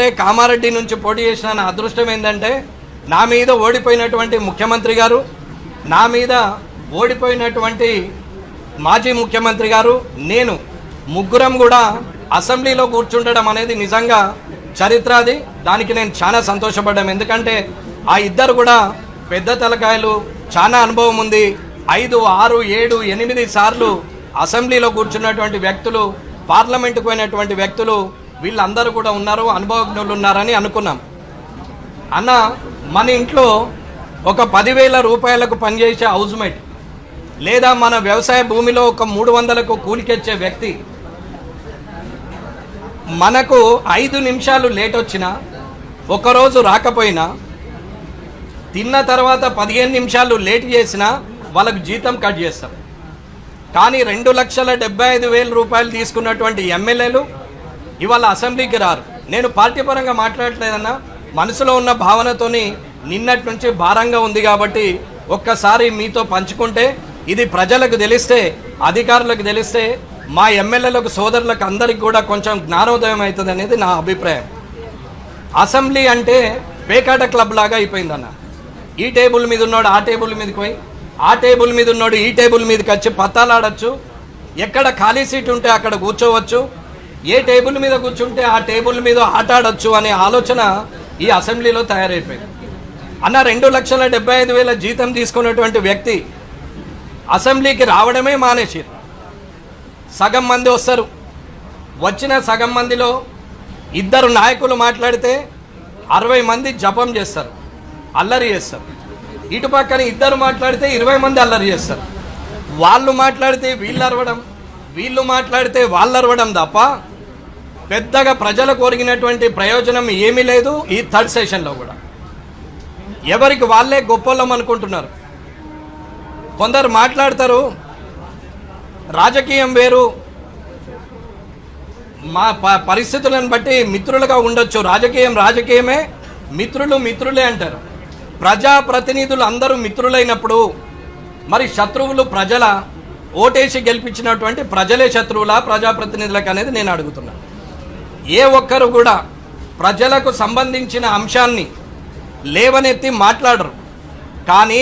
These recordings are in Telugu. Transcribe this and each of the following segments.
ఎందుకంటే కామారెడ్డి నుంచి పోటీ చేసిన నా అదృష్టం ఏంటంటే నా మీద ఓడిపోయినటువంటి ముఖ్యమంత్రి గారు నా మీద ఓడిపోయినటువంటి మాజీ ముఖ్యమంత్రి గారు నేను ముగ్గురం కూడా అసెంబ్లీలో కూర్చుండడం అనేది నిజంగా చరిత్ర అది దానికి నేను చాలా సంతోషపడ్డాం. ఎందుకంటే ఆ ఇద్దరు కూడా పెద్ద తలకాయలు చాలా అనుభవం ఉంది. ఐదు ఆరు ఏడు ఎనిమిది సార్లు అసెంబ్లీలో కూర్చున్నటువంటి వ్యక్తులు పార్లమెంటుకు పోయినటువంటి వ్యక్తులు వీళ్ళందరూ కూడా ఉన్నారు అనుభవజ్ఞులు ఉన్నారని అనుకున్నాం. అన్న మన ఇంట్లో ఒక పదివేల రూపాయలకు పనిచేసే హౌస్మేట్ లేదా మన వ్యవసాయ భూమిలో ఒక మూడు వందలకు కూలికెచ్చే వ్యక్తి మనకు ఐదు నిమిషాలు లేట్ వచ్చినా ఒకరోజు రాకపోయినా తిన్న తర్వాత పదిహేను నిమిషాలు లేట్ చేసినా వాళ్ళకు జీతం కట్ చేస్తాం. కానీ రెండు లక్షల డెబ్బై ఐదు వేల రూపాయలు తీసుకున్నటువంటి ఎమ్మెల్యేలు ఇవాళ అసెంబ్లీకి రారు నేను పార్టీ పరంగా మాట్లాడట్లేదన్నా మనసులో ఉన్న భావనతోని నిన్నటి నుంచి భారంగా ఉంది కాబట్టి ఒక్కసారి మీతో పంచుకుంటే ఇది ప్రజలకు తెలిస్తే అధికారులకు తెలిస్తే మా ఎమ్మెల్యేలకు సోదరులకు అందరికి కూడా కొంచెం జ్ఞానోదయం అవుతుంది అనేది నా అభిప్రాయం. అసెంబ్లీ అంటే పేకాట క్లబ్ లాగా అయిపోయిందన్న. ఈ టేబుల్ మీద ఉన్నాడు ఆ టేబుల్ మీదకి పోయి ఆ టేబుల్ మీద ఉన్నాడు ఈ టేబుల్ మీదకి వచ్చి పత్తాలాడచ్చు. ఎక్కడ ఖాళీ సీట్ ఉంటే అక్కడ కూర్చోవచ్చు. ఏ టేబుల్ మీద కూర్చుంటే ఆ టేబుల్ మీద ఆట ఆడొచ్చు అనే ఆలోచన ఈ అసెంబ్లీలో తయారైపోయింది. అన్న రెండు లక్షల డెబ్బై ఐదు వేల జీతం తీసుకున్నటువంటి వ్యక్తి అసెంబ్లీకి రావడమే మానేసారు సగం మంది వస్తారు. వచ్చిన సగం మందిలో ఇద్దరు నాయకులు మాట్లాడితే అరవై మంది జపం చేస్తారు అల్లరి చేస్తారు. ఇటు పక్కన ఇద్దరు మాట్లాడితే ఇరవై మంది అల్లరి చేస్తారు. వాళ్ళు మాట్లాడితే వీళ్ళు అరవడం వీళ్ళు మాట్లాడితే వాళ్ళు అరవడం తప్ప పెద్దగా ప్రజలకు ఒరిగినటువంటి ప్రయోజనం ఏమీ లేదు ఈ థర్డ్ సెషన్లో కూడా. ఎవరికి వాళ్ళే గొప్పలం అనుకుంటున్నారు. కొందరు మాట్లాడతారు రాజకీయం వేరు మా ప- పరిస్థితులను బట్టి మిత్రులుగా ఉండొచ్చు. రాజకీయం రాజకీయమే మిత్రులు మిత్రులే అంటారు. ప్రజాప్రతినిధులు అందరూ మిత్రులైనప్పుడు మరి శత్రువులు ప్రజల ఓటేసి గెలిపించినటువంటి ప్రజలే శత్రువులా ప్రజాప్రతినిధులకు అనేది నేను అడుగుతున్నాను ఏ ఒక్కరు కూడా ప్రజలకు సంబంధించిన అంశాన్ని లేవనెత్తి మాట్లాడరు. కానీ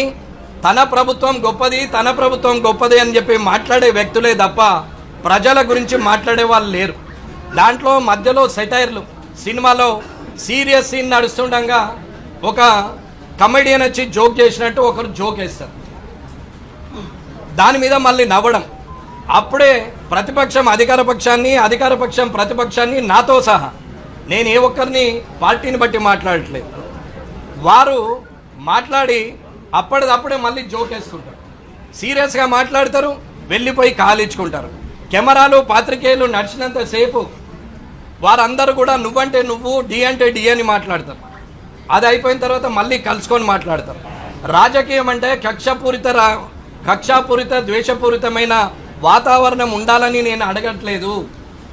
తన ప్రభుత్వం గొప్పది తన ప్రభుత్వం గొప్పది అని చెప్పి మాట్లాడే వ్యక్తులే తప్ప ప్రజల గురించి మాట్లాడే వాళ్ళు లేరు. దాంట్లో మధ్యలో సెటైర్లు సినిమాలో సీరియస్ సీన్ నడుస్తుండగా ఒక కమెడియన్ వచ్చి జోక్ చేసినట్టు ఒకరు జోక్ వేస్తారు. దాని మీద మళ్ళీ నవ్వడం. అప్పుడే ప్రతిపక్షం అధికార పక్షాన్ని అధికార పక్షం ప్రతిపక్షాన్ని నాతో సహా. నేను ఏ ఒక్కరిని పార్టీని బట్టి మాట్లాడట్లేదు. వారు మాట్లాడి అప్పటిదప్పుడే మళ్ళీ జోకేసుకుంటారు సీరియస్గా మాట్లాడతారు వెళ్ళిపోయి కాలిచ్చుకుంటారు. కెమెరాలు పాత్రికేయులు నడిచినంతసేపు వారందరూ కూడా నువ్వంటే నువ్వు డి అంటే డి అని మాట్లాడతారు. అది అయిపోయిన తర్వాత మళ్ళీ కలుసుకొని మాట్లాడతారు. రాజకీయం అంటే కక్షపూరిత రా కక్షాపూరిత ద్వేషపూరితమైన వాతావరణం ఉండాలని నేను అడగట్లేదు.